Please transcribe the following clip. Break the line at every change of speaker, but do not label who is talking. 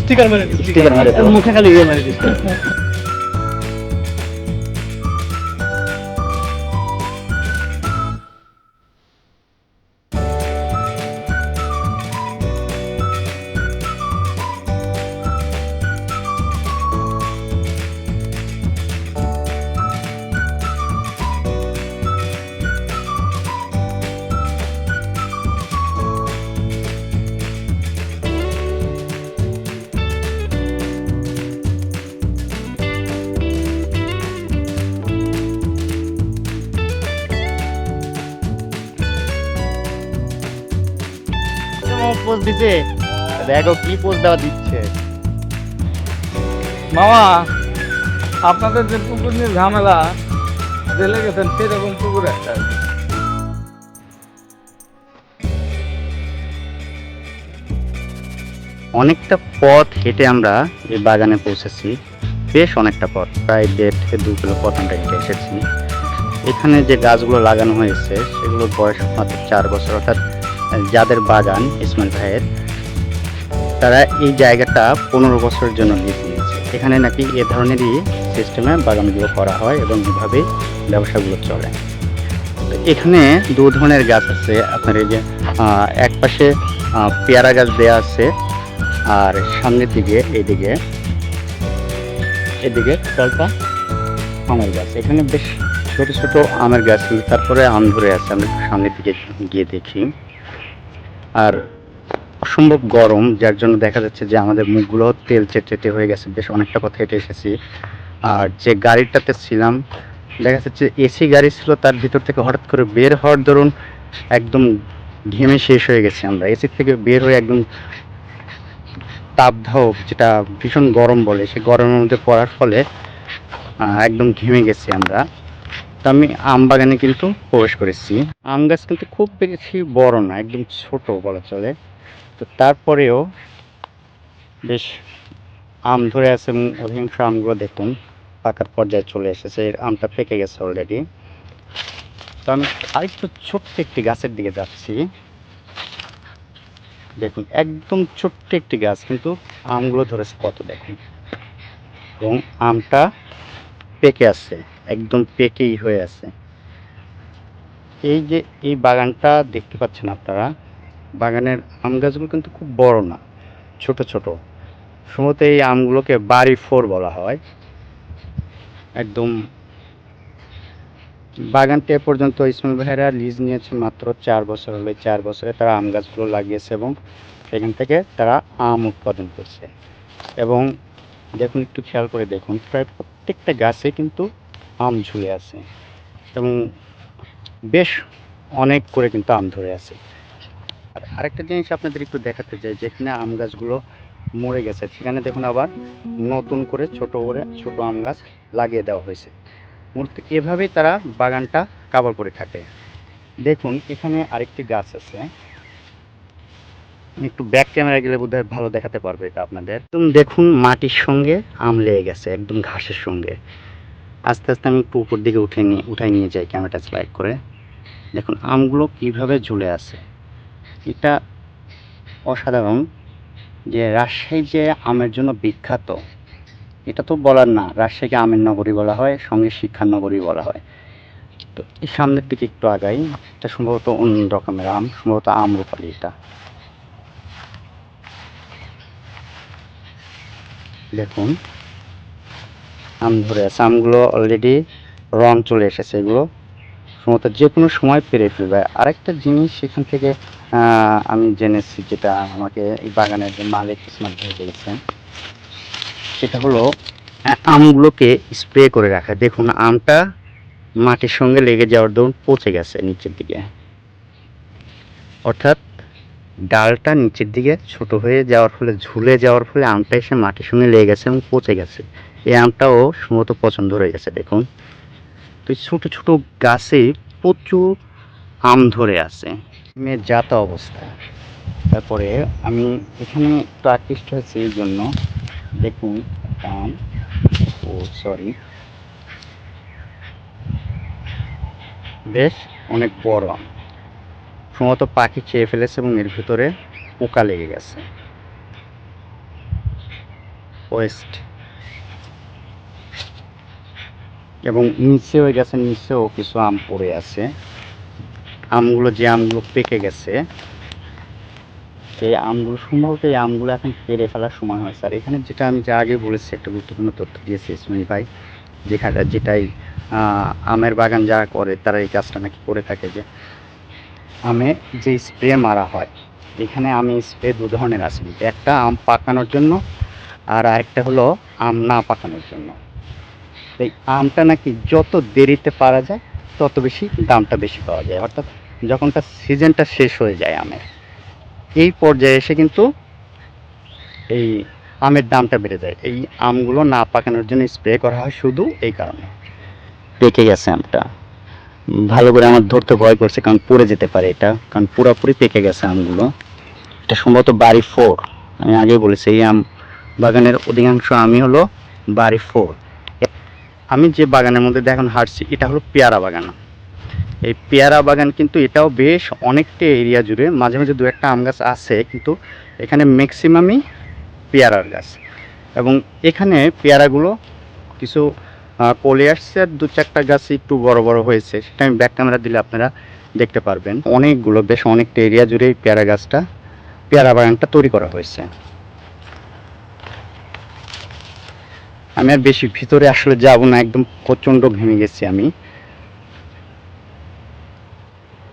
Sticker মারে
sticker মারে।
মুখে খালি ইয়ে মারে
পোজ দিছে? দেখো কি পোজ দেওয়া দিচ্ছে?
মামা আপনাদের যে পুকুর নিয়ে ঝামেলা জেলে গেছেন সেরকম পুকুর একটা
অনেকটা পথ হেঁটে আমরা এই বাগানে পৌঁছেছি। বেশ অনেকটা পথ প্রায় দেড় থেকে দু কিলো পথ আমরা হেঁটে এসেছি। এখানে যে গাছগুলো লাগানো হয়েছে সেগুলোর বয়স মাত্র চার বছর অর্থাৎ যাদের বাগান ইসমাইল ভাইয়ের, তারা এই জায়গাটা পনেরো বছরের জন্য লিজ নিয়েছে। এখানে নাকি এ ধরনেরই সিস্টেমে বাগানগুলো করা হয় এবং এভাবেই ব্যবসাগুলো চলে। এখানে দু ধরনের গাছ আছে। আপনার এই যে এক পাশে পেয়ারা গাছ দেয়া আছে আর সামনের দিকে এদিকে এদিকে কয়েকটা আমের গাছ। এখানে বেশ ছোট ছোট আমের গাছ, তারপরে আম ধরে আছে। একটু সামনের দিকে গিয়ে দেখি। আর অসম্ভব গরম, যার জন্য দেখা যাচ্ছে যে আমাদের মুখগুলো তেল চেটে হয়ে গেছে। বেশ অনেকটা পথ হেঁটে এসেছি। আর যে গাড়িটাতে ছিলাম, দেখা যাচ্ছে এসি গাড়ি ছিল, তার ভিতর থেকে হঠাৎ করে বের হওয়ার দরুন একদম ঘেমে শেষ হয়ে গেছে আমরা। এসি থেকে বের হয়ে একদম তাপদাহ, যেটা ভীষণ গরম বলে, সে গরমের মধ্যে পড়ার ফলে একদম ঘেমে গেছি আমরা। তো আমি আম বাগানে কিন্তু প্রবেশ করেছি। আম গাছ কিন্তু খুব বেশি বড় না, একদম ছোট বলা চলে। তো তারপরেও বেশ আম ধরে আছে অধিকাংশ আমগুলো দেখুন পাকার পর্যায়ে চলে এসেছে, এর আমটা পেকে গেছে অলরেডি তো আমি আরেকটু ছোট্ট একটি গাছের দিকে যাচ্ছি। দেখুন, একদম ছোট্ট একটি গাছ, কিন্তু আমগুলো ধরেছে কত দেখুন। এবং আমটা পেকে আছে। একদম পেকেই হয়ে আছে। এই যে এই বাগানটা দেখতে পাচ্ছেন আপনারা, বাগানের আম গাছগুলো কিন্তু খুব বড় না, ছোট ছোট। সম্ভবত এই আমগুলোকে বাড়ি ফোর বলা হয়। একদম বাগানটি পর্যন্ত ইসমাইল ভাইরা লিজ নিয়েছে মাত্র চার বছর হলে। চার বছরে তারা আম গাছগুলো লাগিয়েছে এবং সেখান থেকে তারা আম উৎপাদন করছে। এবং দেখুন, একটু খেয়াল করে দেখুন, প্রায় প্রত্যেকটা গাছে কিন্তু আম ঝুলে আছে এবং বেশ অনেক করে কিন্তু আম ধরে আছে। আর আরেকটা জিনিস আপনাদের একটু দেখাতে চাই, যেখানে আম গাছগুলো মরে গেছে, সেখানে দেখুন আবার নতুন করে ছোট করে ছোট আম গাছ লাগিয়ে দেওয়া হয়েছে। মূলত এভাবেই তারা বাগানটা কাভার করে থাকে। দেখুন, এখানে আরেকটি গাছ আছে। একটু ব্যাক ক্যামেরা গেলে বোধহয় ভালো দেখাতে পারবে এটা আপনাদের। একদম দেখুন মাটির সঙ্গে আম লেগে গেছে, একদম ঘাসের সঙ্গে। আস্তে আস্তে আমি একটু উপর দিকে উঠে নিয়ে, উঠাই নিয়ে যাই ক্যামেরাটা স্লাইড করে। দেখুন, আমগুলো কীভাবে ঝুলে আছে। এটা অসাধারণ যে রাজশাহী যে আমের জন্য বিখ্যাত, এটা তো বলার না। রাজশাহীকে আমের নগরী বলা হয়, সঙ্গে শিক্ষার নগরী বলা হয়। তো এই সামনের দিকে একটু আগাই। এটা সম্ভবত অন্য রকমের আম, সম্ভবত আমরুপালি এটা। দেখুন আম ধরে আছে। আমগুলো অলরেডি রং চলে এসেছে এগুলো। সম্ভবত যে কোনো সময় পেরে ফেলবে। আরেকটা জিনিস সেখান থেকে আমি জেনেছি যেটা আমাকে এই বাগানের যে মালিক ইসমাত ভাই দিয়েছেন সেটা হলো, আমগুলোকে স্প্রে করে রাখা। দেখুন, আমটা মাটির সঙ্গে লেগে যাওয়ার দরুন পচে গেছে নিচের দিকে। অর্থাৎ ডালটা নিচের দিকে ছোট হয়ে যাওয়ার ফলে, ঝুলে যাওয়ার ফলে আমটা এসে মাটির সঙ্গে লেগে গেছে এবং পচে গেছে। এই আমটাও সম্ভবত পছন্দ হয়ে গেছে, দেখুন। তো ছোটো, ছোট গাছে প্রচুর আম ধরে আছে। মেয়ের যাতা অবস্থা। তারপরে আমি এখানে একটু আকৃষ্ট হয়েছি এই জন্য। দেখুন, আম, ও সরি। বেশ, অনেক বড় আম। সম্ভবত পাখি খেয়ে ফেলেছে এবং এর ভিতরে পোকা লেগে গেছে। ওয়েস্ট। এবং নিচেও গেছে, নিচেও কিছু আম পড়ে আছে। আমগুলো যে আমগুলো পেকে গেছে, সেই আমগুলো সম্ভবত এই আমগুলো এখন পেরে ফেলার সময় হয়েছে। আর এখানে যেটা আমি যে আগে বলেছি, একটা গুরুত্বপূর্ণ তথ্য দিয়েছি ইসমাইল ভাই যেখানে যেটাই আমের বাগান যারা করে, তারা এই কাজটা নাকি করে থাকে যে, আমে যে স্প্রে মারা হয়, এখানে আমি স্প্রে দু ধরনের আছে। একটা আম পাকানোর জন্য, আর আরেকটা হলো আম না পাকানোর জন্য। এই আমটা নাকি যত দেরিতে পারা যায়, তত বেশি দামটা বেশি পাওয়া যায়। অর্থাৎ যখন তার সিজনটা শেষ হয়ে যায় আমের, এই পর্যায়ে এসে কিন্তু এই আমের দামটা বেড়ে যায়। এই আমগুলো না পাকানোর জন্য স্প্রে করা হয় শুধু এই কারণে। পেকে গেছে আমটা। ভালো করে আমার ধরতে ভয় করছে, কারণ পড়ে যেতে পারে এটা, কারণ পুরোপুরি পেকে গেছে আমগুলো। এটা সম্ভবত বাড়ি ফোর। আমি আগেই বলেছি, এই আম বাগানের অধিকাংশ আমি হলো বাড়ি ফোর। আমি যে বাগানের মধ্যে দেখুন হাঁটছি, এটা হলো পেয়ারা বাগান। এই পেয়ারা বাগান কিন্তু এটাও বেশ অনেকটা এরিয়া জুড়ে, মাঝে মাঝে দু একটা আম গাছ আছে, কিন্তু এখানে ম্যাক্সিমামই পেয়ারার গাছ। এবং এখানে পেয়ারাগুলো কিছু কলে আসছে আর দু চারটা গাছ একটু বড় বড় হয়েছে, সেটা আমি ব্যাক ক্যামেরা দিলে আপনারা দেখতে পারবেন। অনেকগুলো বেশ অনেকটা এরিয়া জুড়ে এই পেয়ারা গাছটা, পেয়ারা বাগানটা তৈরি করা হয়েছে। আমি আর বেশি ভিতরে আসলে যাব না একদম প্রচণ্ড ঘেমে গেছি আমি।